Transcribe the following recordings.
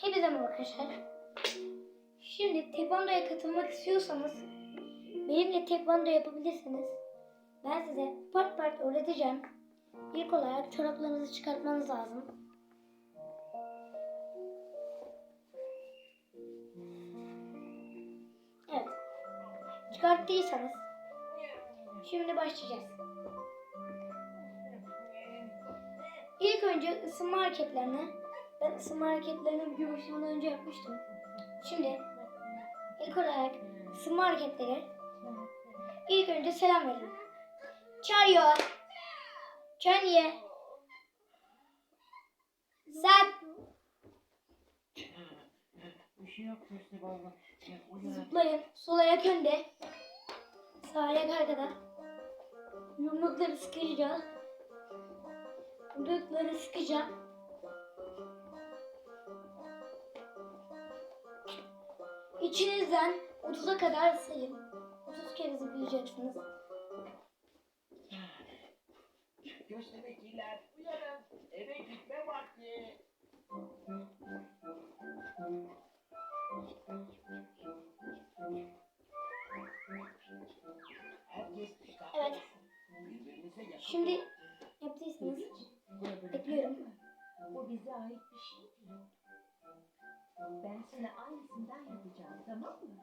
Hepinize merhaba arkadaşlar. Şimdi tekvandoya katılmak istiyorsanız benimle tekvando yapabilirsiniz. Ben size part part öğreteceğim. İlk olarak çoraplarınızı çıkartmanız lazım. Evet. Çıkarttıysanız şimdi başlayacağız. İlk önce ısınma hareketlerini ben ısınma hareketlerini video başlamadan önce yapmıştım. Şimdi ilk olarak ısınma hareketleri ilk önce selam verin. Çağırıyor. Çaniye. Zat. Bir şey. Zıplayın. Sol ayak önde. Sağ ayak arkada. Yumrukları sıkıca. Yumrukları sıkıca. İçinizden 30'a kadar sayın. 30 kere zıplayacaksınız. Göstericiler uyanın. Eve gitme vakti. Evet. Şimdi yaptıysanız bekliyorum. Bu bize ait bir şey değil. Ben sana aynısından yapacağım tamam mı?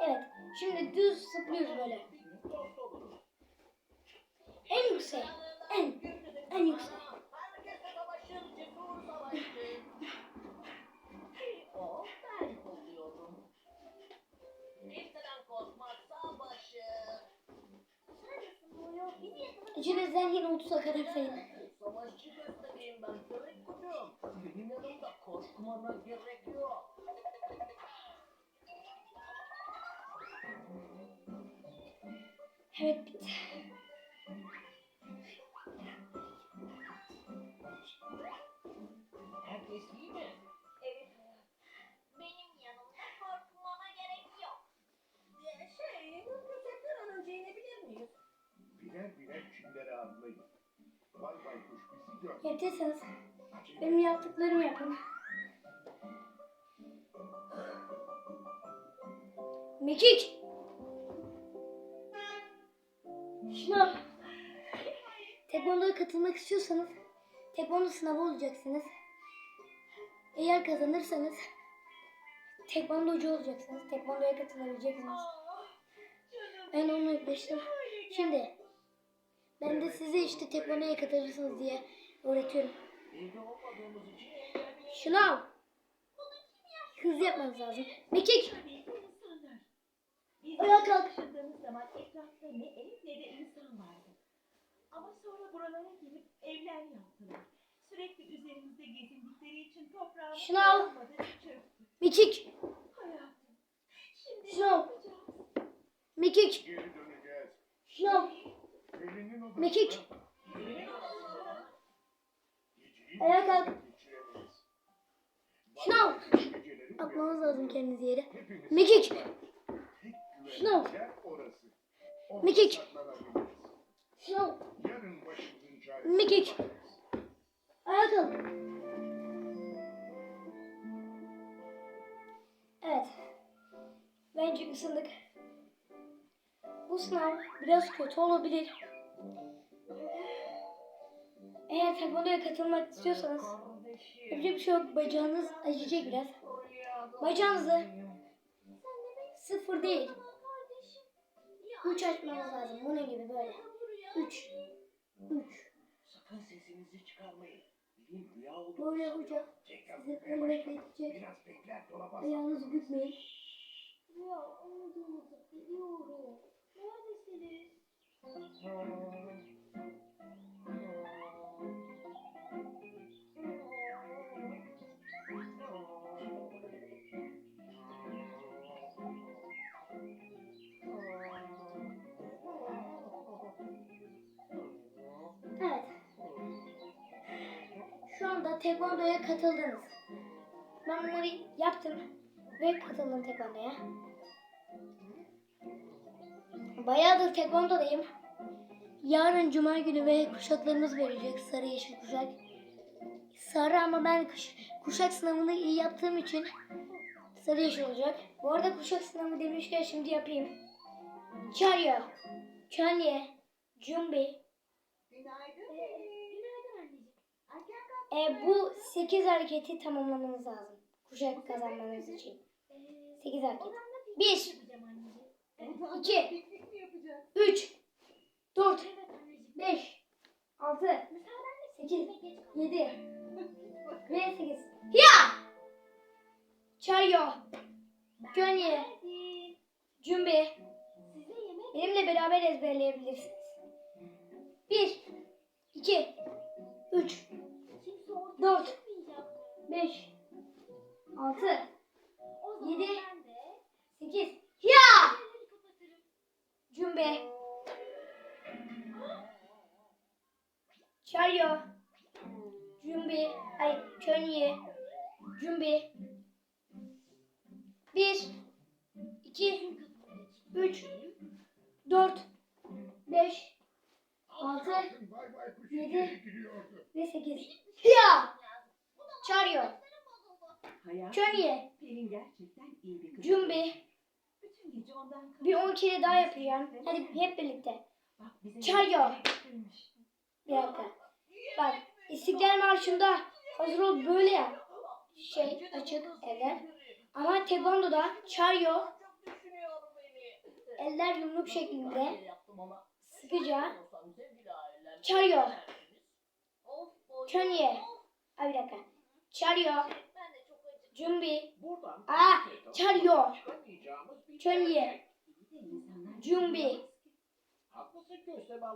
Evet. Şimdi düz zıplıyoruz böyle. En yüksek. En. En yüksek. İçinizden yine 30'a kadar sayın. Savaşçı göstereyim ben Kırık kuşum. Benim yanımda korkmana gerek yok. Evet bitti. Herkes iyi mi? Evet Benim yanımda korkmana gerek yok. Şey, mümkünse bir an önce inebilir miyiz? Birer birer çimlere atlayın. Bay baykuş bizi gör. Yaptıysanız benim yaptıklarımı yapın. Mekik! Şuna Tekvando'ya katılmak istiyorsanız Tekvando sınavı olacaksınız. Eğer kazanırsanız Tekvandocu olacaksınız. Tekvando'ya katılabileceksiniz. Ben onu yapmıştım. Şimdi ben de size işte Tekvando'ya katılırsınız diye öğretiyorum. Şınav. Hızlı yapmanız lazım. Mekik. Tabii bu insanlar. Biz Ayağa kalk. taşındığımız zaman etrafta ne ev ne de insan vardı. Ama sonra buralara gelip evler yaptılar. Sürekli üzerimizde gezindikleri için toprağımız Şınav. kalmadı, çöktü. Mekik. Hayatım. Şimdi Şınav. ne yapacağız? Mekik. Geri döneceğiz. Şınav. Odasına. Mekik. Evine odasına. Geceyi Ayağa kalk. geçiremeyiz. Şınav. Geceleri Atmanız lazım kendinizi yere. Hepimiz Mekik. Şınav. Mekik. Şınav. Mekik. Ayağa kalk. Evet. Bence ısındık. Bu sınav biraz kötü olabilir. Eğer tekvandoya katılmak istiyorsanız yapacak bir şey yok. Bacağınız acıyacak biraz. Bacağınızı sıfır değil. Üç açmanız lazım. Bunun gibi böyle. Üç. Üç. Sakın sesinizi çıkarmayın. Benim rüya olduğunu Böyle uyumaya böyle başladık. bekletecek. Biraz bekler dolaba Ayağınızı bükmeyin. Ya olduğumuzu biliyorum. Neredesiniz? Tekvandoya katıldınız. Ben bunları yaptım ve katıldım tekvandoya. Bayağıdır tekvandodayım. Yarın cuma günü ve kuşaklarımız verecek sarı yeşil kuşak. Sarı ama ben kuş, kuşak sınavını iyi yaptığım için sarı yeşil olacak. Bu arada kuşak sınavı demişken şimdi yapayım. Çaryo, Çanye, Cumbi. Günaydın. Günaydın anneciğim. Erken kalk. E, bu 8 hareketi tamamlamanız lazım. Kuşak kazanmanız için. 8 hareket. Odamda piknik 1, yapacağım anneciğim. Odanda İki. piknik mi yapacağız? 3, 4, Evet anneciğim. 5, 6, Müsaadenle 8, sizinle geç kaldım. 7 ve 8. Ya! Çaryo, Gönye, yemek Benimle beraber ezberleyebilirsiniz. 1, 2, 3, kimse ortaya Dört. çıkmayacak. 5, 6, O zaman Yedi. ben de 8. Ya! Cumbi. Çaryo. Cumbi. Ay, Könye. Cumbi. 1, 2, 3, 4, 5, Altı, Bakın bay baykuş yedi. içeri giriyordu. ve 8. Ya! Çaryo. Hayatım, Könye. Pelin gerçekten iyi bir kız. Cumbi. Bütün gece ondan Bir 10 kere daha yapacağım. Hadi hep birlikte. Bak bize getirmiş. Bir dakika. Bak İstiklal Marşı'nda hazır ol böyle yap. Şey açık eller. Ama düşünüyorum beni. eller yumruk şeklinde sıkıca Olsam Könye. Ay bir dakika. Acıktım. Cumbi, Buradan Aa, şey bir Könye. Cumbi.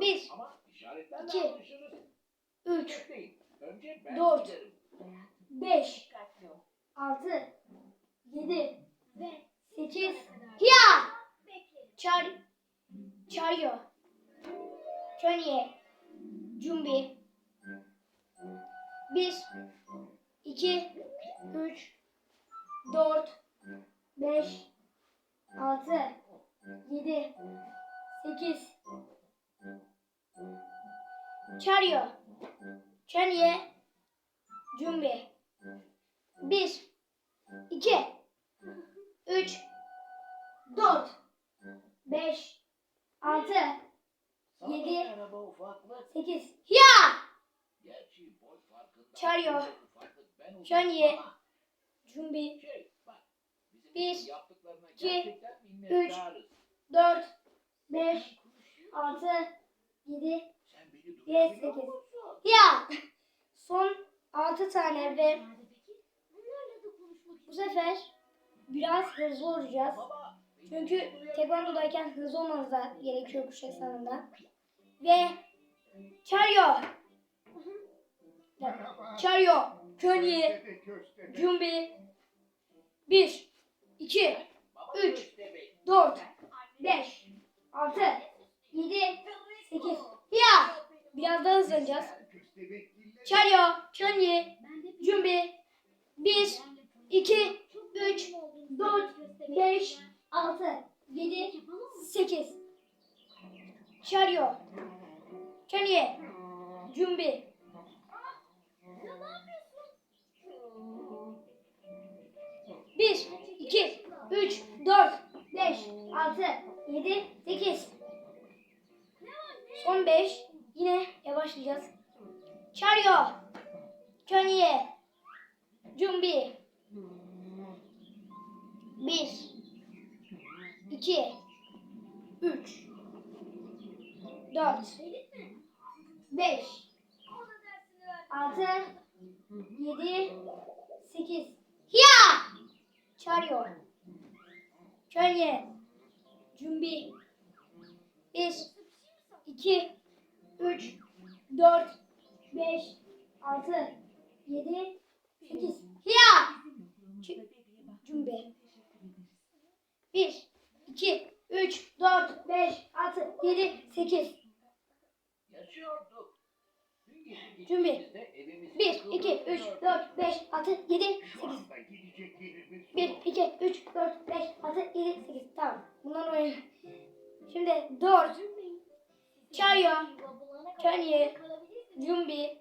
Bir, Ama işaretlerle iki, anlaşırız. 3, Bekleyin. Önce ben Dört. giderim. Hayatım 5, dikkatli ol. 6, 7, Ve 8. kadar Ya! Çar, çaryo. Könye. Cumbi. 1, 2, 3, 4, 5, 6, 7, 8. Çaryo. Cumbi. 1, 2, 3, 4, 5, 6, Sana Yedi. 8. Ya! Çaryo. Ama Cumbi. Şey Bir, iki, gerçekten minnettarız. 4, 5, 6, 7, Sen beni Yes, duyabiliyor sekiz. ya! Son 6 tane ve bu sefer biraz hızlı olacağız. Çünkü tekvandodayken hızlı olmanız da gerekiyor kuşak sanında. Ve çaryo. Çaryo, köstebek. cumbi. 1, 2, Baba üç. köstebek. 4, 5, 6, 7, 8. Ya! Biraz daha hızlanacağız. Çaryo, de cumbi. 1, 2, 3, 4, 5, 6, 7, 8. Çaryo, könye, cumbi. 1, 2, 3, 4, 5, 6, 7, 8. Son 5. Yine yavaşlayacağız. Çaryo. Könye. Cumbi. 1 2 3 4 5 6 7 8 Ya! Çaryo. Könye. Cumbi. 1 2 3 4 5 6 7 Çaryo. Könye. Cumbi.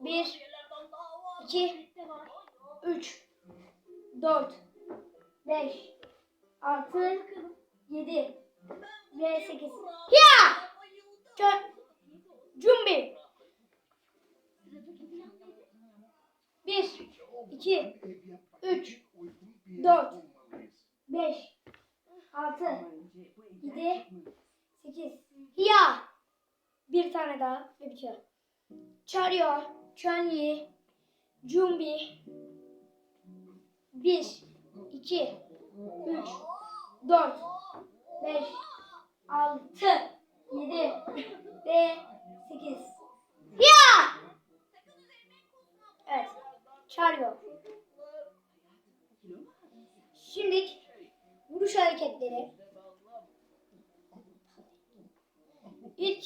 1 2 2, 3, 4, 5, 6, 7 ve 8. Ya! Çö Cumbi. 1, 2, 3, 4, 5, 6, 7, 8. Ya! Bir tane daha ve bitiyor. Çarıyor, Chun-Li, Jumbi. 1, 2, 3, 4, 5, 6, 7 ve 8. Ya! Evet. Çağırıyor. Şimdi vuruş hareketleri. İlk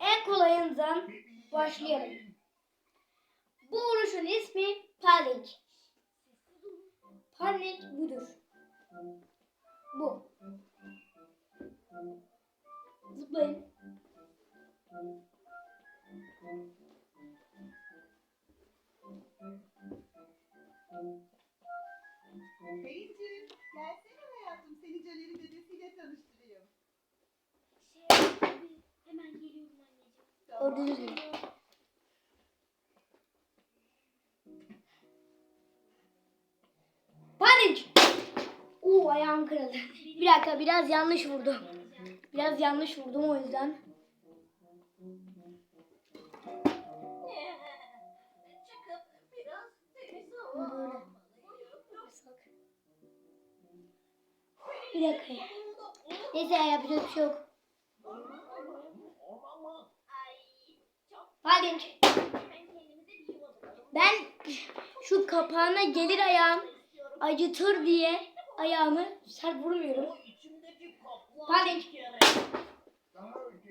en kolayından başlayalım. Bu vuruşun ismi panik. Panik budur. Bu. Zıplayın. Pelin'ciğim gelsene hayatım seni Caner'in dedesiyle tanıştırayım. Hemen geliyorum anneciğim. Gördüğünüz gibi. Panik! Oo ayağım kırıldı. Bir dakika biraz yanlış vurdum. Biraz yanlış vurdum o yüzden. Bir dakika. Neyse ya, yapacak bir şey yok. Ay bulalım. Ben şu kapağına gelir ayağım acıtır diye ayağımı sert vurmuyorum. Panik. bir kere. Daha önce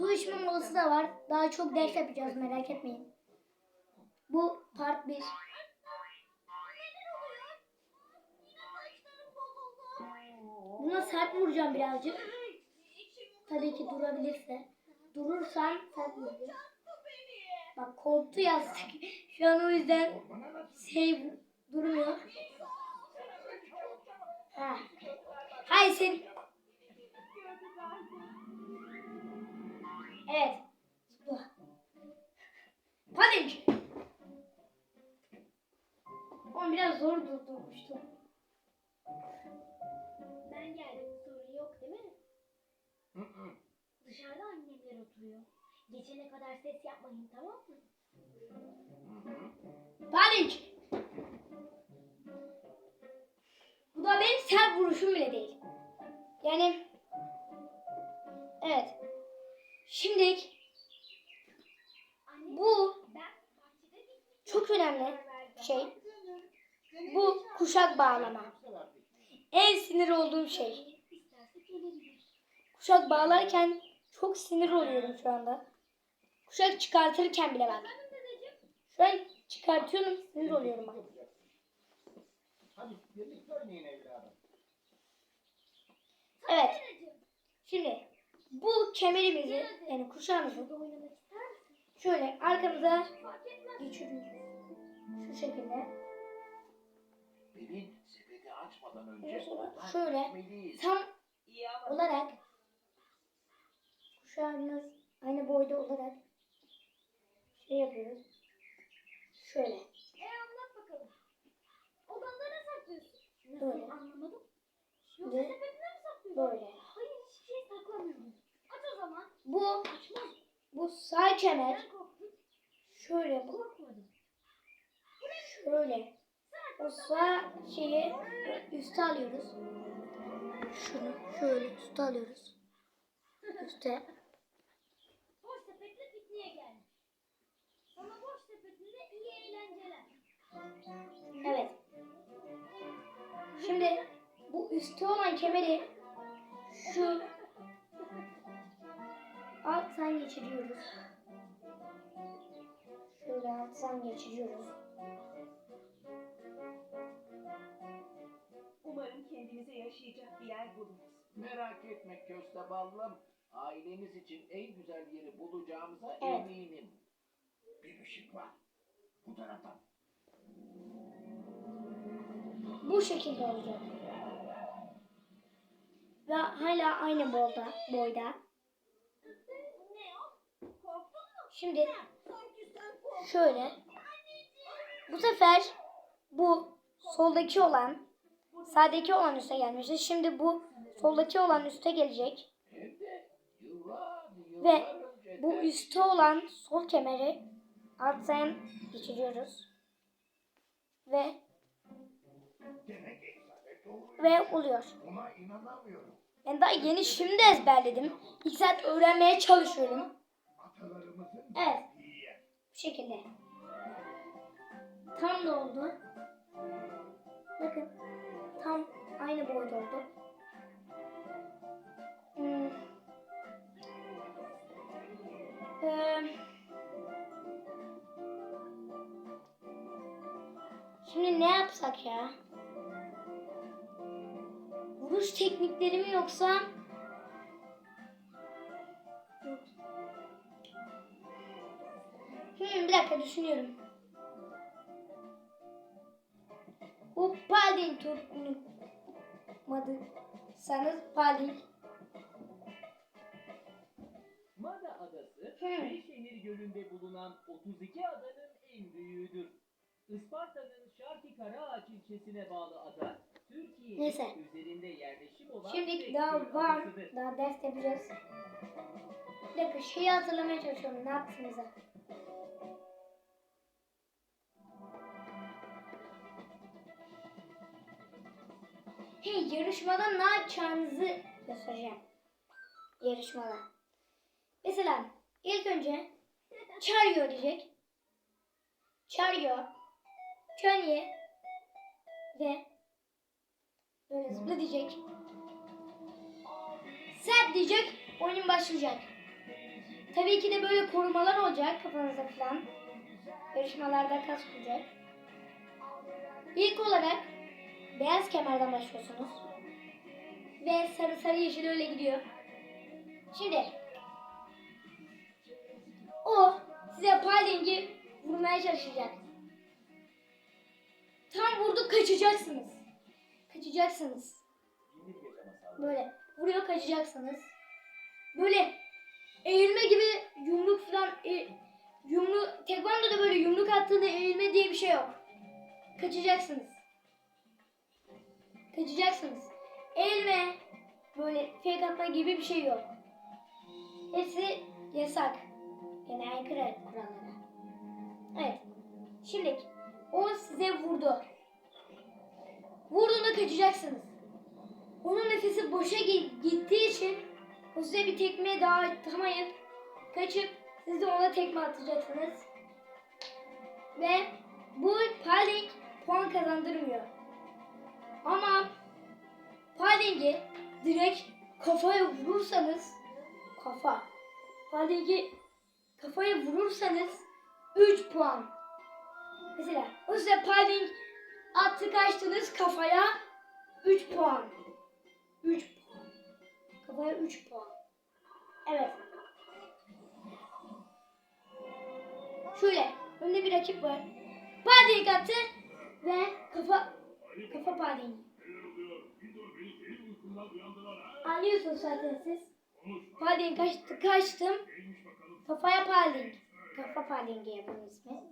Su içme molası da var. Daha çok ders yapacağız merak etmeyin. Bu part 1. Neler oluyor? Yine saçlarım bozuldu. Buna sert vuracağım birazcık. Tabii ki durabilirse. Durursan sert vuracağım. Bak korktu yastık. Şu an o yüzden şey durmuyor. Ha. Hayır sen. Evet. Zıpla. Panik. Oğlum biraz zor durdurmuştum. Ben geldim sorun yok değil mi? Hı hı. Dışarıda annemler oturuyor. Geçene kadar ses yapmayın tamam mı? Panik. Bu da benim sert vuruşum bile değil. Yani evet. Şimdi Anne bu çok önemli şey. Bu kuşak bağlama. En sinir olduğum şey. Kuşak bağlarken çok sinir oluyorum şu anda. Kuşak çıkartırken bile bak. Şu an çıkartıyorum sinir oluyorum bak. Evet. Şimdi bu kemerimizi yani kuşağımızı şöyle arkamıza geçiriyoruz. Şu şekilde. Pelin sepeti açmadan önce şöyle tam olarak kuşağımız aynı boyda olarak şey yapıyoruz. Şöyle. E anlat bakalım. Odanda ne saklıyorsun? Böyle. anlamadım. Yoksa Ve sepetinde mi saklıyorsun? böyle. Hayır hiçbir şey saklamıyorum. Bu bu sağ kemer şöyle bu şöyle. O sağ şeyi üste alıyoruz. Şunu şöyle üste alıyoruz. Üste. Boş sepetle pikniğe geldim. Sana boş sepetinde iyi eğlenceler. Evet. Şimdi bu üstte olan kemeri şu geçiriyoruz. Şöyle alt. Artsan geçiriyoruz. Umarım kendinize yaşayacak bir yer buluruz. Merak etme kösteballım. Ailemiz için en güzel yeri bulacağımıza Evet. eminim. Bir ışık var. Bu taraftan. Bu şekilde olacak. Ve hala aynı boyda. boyda. Ne o? Korktun mu? Şimdi şöyle. Bu sefer bu soldaki olan sağdaki olan üste gelmişti. Şimdi bu soldaki olan üste gelecek. Ve Bu üstte olan sol kemeri alttan geçiriyoruz. Ve ve oluyor. Ben daha yeni şimdi ezberledim. İlk saat öğrenmeye çalışıyorum. Evet. Bu şekilde. Tam da oldu. Bakın. Tam aynı boyda oldu. Hmm. Şimdi ne yapsak ya? Vuruş teknikleri mi yoksa? Hmm, bir dakika düşünüyorum. Palding tutmadı. Sanız Palding. Mada Adası. Beyşehir Gölü'nde bulunan 32 adanın en büyüğüdür. Isparta'nın Şarkı Karaağaç ilçesine bağlı ada, Neyse. Şimdi daha var. Daha ders yapacağız. Bir dakika şeyi hatırlamaya çalışıyorum. Ne yaptığımızı. Hey yarışmada ne yapacağınızı göstereceğim. Yarışmada. Mesela ilk önce Çaryo diyecek. Çaryo. Könye. Ve böyle zıpla diyecek. Sen diyecek, oyun başlayacak. Tabii ki de böyle korumalar olacak kafanızda falan. Yarışmalarda kas olacak. İlk olarak beyaz kemerden başlıyorsunuz. Ve sarı sarı yeşil öyle gidiyor. Şimdi o size palingi vurmaya çalışacak. Tam vurdu kaçacaksınız. Kaçacaksınız. Böyle vuruyor kaçacaksınız. Böyle eğilme gibi yumruk falan e, yumruk tekvandoda böyle yumruk attığında eğilme diye bir şey yok. Kaçacaksınız. Kaçacaksınız. Eğilme böyle fake atma gibi bir şey yok. Hepsi yasak. Aykırı kurallara. Evet. Şimdi o size vurdu. Kaçacaksınız. Onun nefesi boşa gi- gittiği için o size bir tekme daha atamayıp kaçıp siz de ona tekme atacaksınız. Ve bu Paling puan kazandırmıyor. Ama Paling'i direkt kafaya vurursanız kafa. Paling'i kafaya vurursanız 3 puan. Mesela o size Paling attı kaçtınız kafaya 3 puan. 3 puan. Kafaya 3 puan. Evet. Şöyle. Önde bir rakip var. Pading attı ve kafa kafa Pading. Anlıyorsunuz zaten siz. Pading kaçtı, kaçtım. Kafaya Pading. Kafa Pading'i yapın ismi.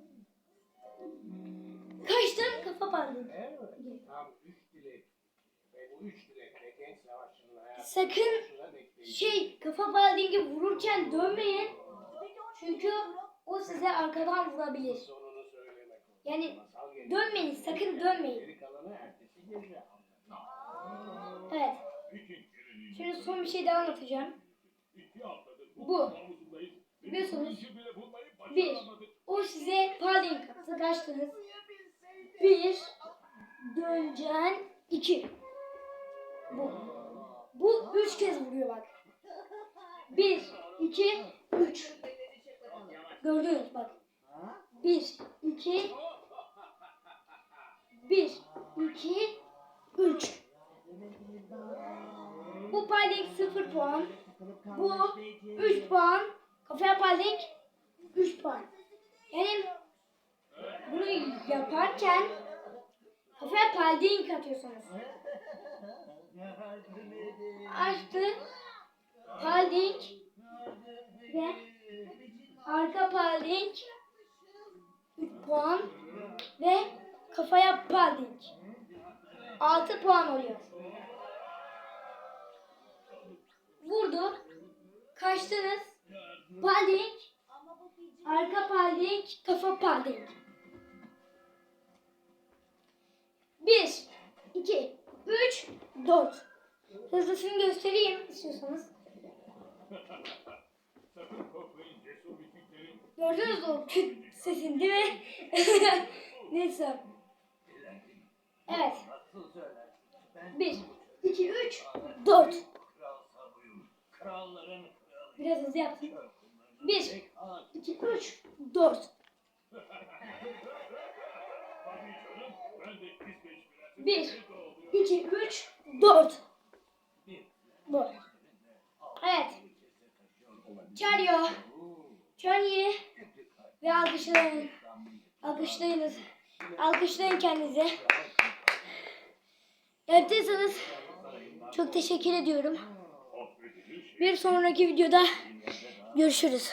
Kaçtım kafa Pading. Evet, tam üç dilek. Ve bu üç dilekle genç savaşçının hayatı Sakın şey kafa Pading'i vururken dönmeyin. Çünkü o size arkadan vurabilir. Yani dönmeyin, sakın dönmeyin. Evet. Şimdi son bir şey daha anlatacağım. Bu. Biliyorsunuz. Bir. O size padding. Kaçtınız? Bir. Döneceksin. iki. Bu. Üç kez vuruyor bak. Bir, iki, üç. Gördünüz bak. Bir, iki, bir, iki, üç. Bu Palding 0 puan. Bu 3 puan. Kafaya Palding 3 puan. Yani bunu yaparken kafaya Palding atıyorsunuz. Açtı. Palding ve arka Palding 3 puan ve kafaya Palding 6 puan oluyor. Vurdu. Kaçtınız. Palding. Arka palding. Kafa palding. Bir, iki, üç, dört. Hızlısını göstereyim istiyorsanız. Sakın korkmayın cesur vikinglerin. Gördünüz mü o küt sesini değil mi? Neyse. Evet. Bir, iki, üç, dört. Biraz hızlı yaptım. Bir. İki, üç, dört. Bir, iki, üç, dört. Bu. Evet. Çağırıyor. Çağırıyor. Ve alkışlayın. Alkışlayınız. Alkışlayın kendinize. Yaptıysanız çok teşekkür ediyorum. Bir sonraki videoda görüşürüz.